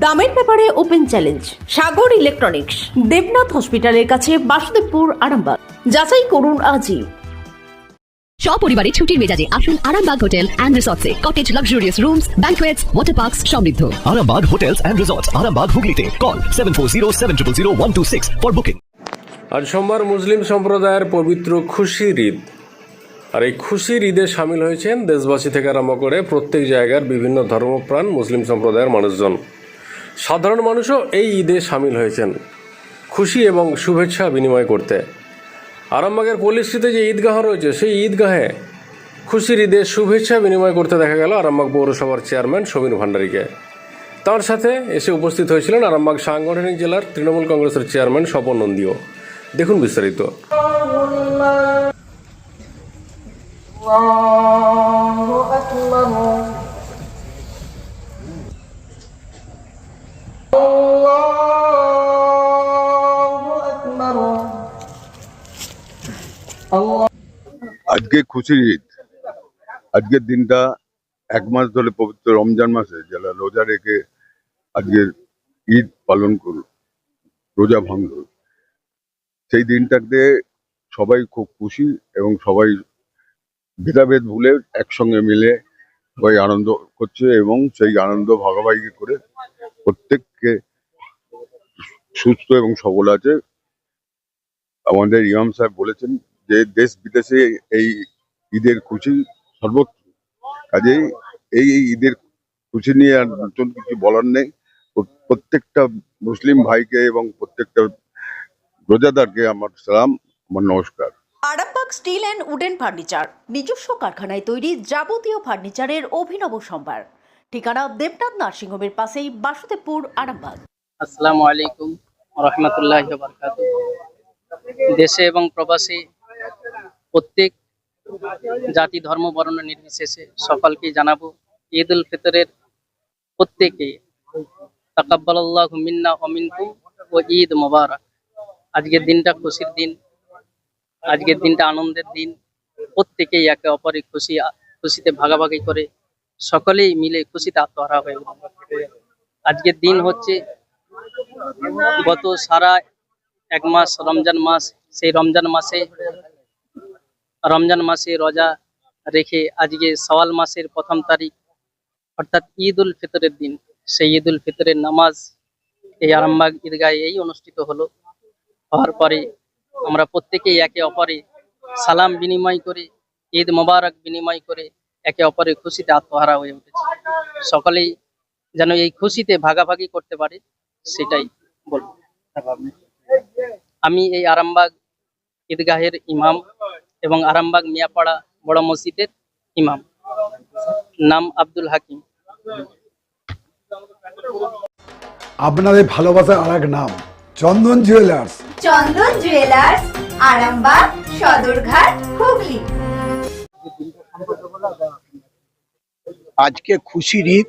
দামের ব্যাপারে open challenge Sagar electronics Debnath হসপিটালের কাছে বাসুদেবপুর আরামবাগ। যাচাই করুন আজই। সপরিবারে ছুটির মেজাজে আসুন Arambagh hotel and রিসর্টসে। Cottage luxurious rooms water parks সমৃদ্ধ। Arambag Hotels and Resorts, Arambag Hooghly Call 740 for booking. আজ সোমবার মুসলিম সম্প্রদায়ের পবিত্র খুশির ঈদ। আর এই খুশির ঈদে সামিল হয়েছেন দেশবাসী থেকে আরম্ভ করে প্রত্যেক জায়গার বিভিন্ন ধর্মপ্রাণ মুসলিম সম্প্রদায়ের মানুষজন। সাধারণ মানুষও এই ঈদে সামিল হয়েছেন খুশি এবং শুভেচ্ছা বিনিময় করতে আরামবাগের পল্লীশ্রীতে যে ঈদগাহ রয়েছে সেই ঈদগাহে খুশির ঈদে শুভেচ্ছা বিনিময় করতে দেখা গেল আরামবাগ পৌরসভার চেয়ারম্যান সমীর ভান্ডারীকে তার সাথে এসে উপস্থিত হয়েছিলেন আরামবাগ সাংগঠনিক জেলার তৃণমূল কংগ্রেসের চেয়ারম্যান স্বপন নন্দীও দেখুন বিস্তারিত الله أكبر আজকে খুশির ঈদ। আজকের দিনটা এক মাস ধরে পবিত্র রমজান মাসে যারা রোজা রেখে আজকের ঈদ পালন করল রোজা ভাঙল সেই দিনটাতে সবাই খুব খুশি এবং সবাই ভেদাভেদ ভুলে একসঙ্গে মিলে সবাই আনন্দ করছে এবং সেই আনন্দ ভাগাভাগি করে প্রত্যেককে সুস্থ এবং সবল আছে। আমাদের ইমাম সাহেব বলেছেন যে দেশ বিদেশে এই ঈদের খুশি সর্বত্র। কাজেই এই এই ঈদের খুশি নিয়ে আর নতুন কিছু বলার নেই। প্রত্যেকটা মুসলিম ভাইকে এবং প্রত্যেকটা রোজাদারকে আমার সালাম আমার নমস্কার। Arambagh steel and wooden furniture নিজস্ব কারখানায় তৈরি যাবতীয় ফার্নিচারের অভিনব সম্ভার। ঠিকানা দেবনাথ নার্সিংহোমের পাশেই বাসুদেবপুর আরামবাগ। আসসালামু আলাইকুম রহমতুল্লাহ বারকাত দেশে এবং প্রবাসী প্রত্যেক জাতি, ধর্ম, বর্ণ নির্বিশেষে সকলকে জানাব ঈদ উল ফিতরের প্রত্যেকে তাকাব্বালাল্লাহ মিন্না অমিনকুম ও ঈদ মোবারক আজকের দিনটা খুশির দিন, আজকের দিনটা আনন্দের দিন প্রত্যেকেই একে অপরে খুশি, খুশিতে ভাগাভাগি করে সকলেই মিলে খুশিতে আত্মহারা হয়ে। আজকের দিন হচ্ছে গত সারা এক মাস, রমজান মাস, সেই রমজান মাসে রমজান মাসে রোজা রেখে আজকে সওয়াল মাসের প্রথম তারিখ, অর্থাৎ ঈদ উল ফিতরের দিন। সেই ঈদ উল ফিতরের নামাজ এই আরামবাগ ঈদগাহে এই অনুষ্ঠিত হলো। হওয়ার পরে আমরা প্রত্যেকেই একে অপরে সালাম বিনিময় করে, ঈদ মোবারক বিনিময় করে একে অপরে খুশিতে আত্মহারা হয়ে উঠেছে। সকলেই যেন এই খুশিতে ভাগাভাগি করতে পারে, সেটাই বলব। আমি এই আরামবাগ ঈদগাহের ইমাম এবং আরামবাগ মিয়াপাড়া বড় মসজিদের ইমাম। নাম আব্দুল হাকিম। আপনাদের ভালোবাসার আর এক নাম চন্দন জুয়েলার্স। চন্দন জুয়েলার্স আরামবাগ সদরঘাট হুগলি। আজকে খুশির ঈদ।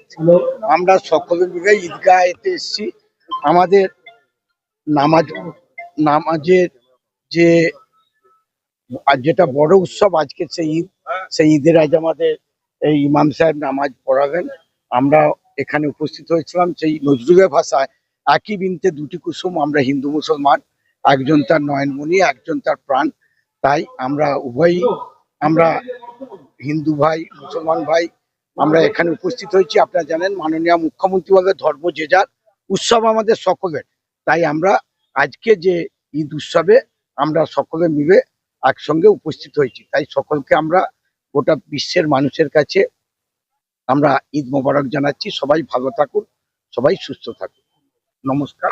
আমরা সকলে মিলে ঈদগাহ এতে এসেছি। আমাদের নামাজ নামাজের যে আর যেটা বড় উৎসব আজকে সেই ঈদ, সেই ঈদের আজ আমাদের এই ইমাম সাহেব নামাজ পড়াবেন। আমরা এখানে উপস্থিত হয়েছিলাম সেই নজরুলের ভাষায়। একই বিনতে দুটি কুসুম, আমরা হিন্দু মুসলমান, একজন তার নয়নমণি, একজন তার প্রাণ। তাই আমরা উভয়ই, আমরা হিন্দু ভাই, মুসলমান ভাই, আমরা এখানে উপস্থিত হয়েছি। আপনারা জানেন মাননীয় মুখ্যমন্ত্রী বলে ধর্ম যে যার, উৎসব আমাদের সকলের। তাই আমরা আজকে যে ঈদ উৎসবে আমরা সকলে মিলে একসঙ্গে উপস্থিত হয়েছি। তাই সকলকে আমরা গোটা বিশ্বের মানুষের কাছে আমরা ঈদ মোবারক জানাচ্ছি। সবাই ভালো থাকুন, সবাই সুস্থ থাকুন। নমস্কার।